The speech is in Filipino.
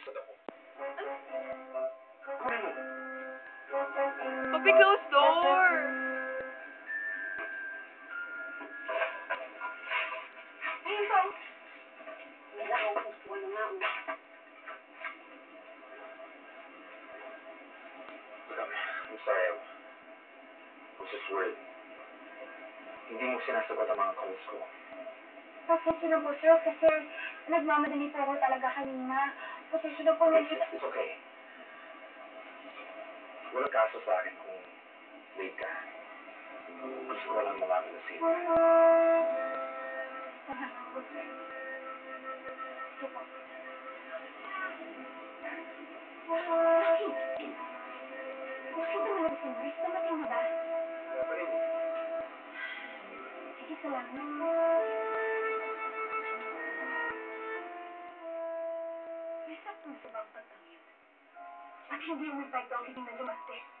Isod ako. Kunin mo. Papi, close door! I'm sorry. I was just worried. Hindi mo sinasagot ang mga calls ko. Pasensya na po, sir, kasi nagmamadali po ako talaga kanina. Pasensya na po, medyo... it's okay. Wala kaso sa akin kung late ka. Gusto ko lang malaman na. Sige po. Gusto. Dumating na ba? Kaya pa rin. Sige, salamat. ang subang pagtawid. At hindi umibay daw hindi na lumaste.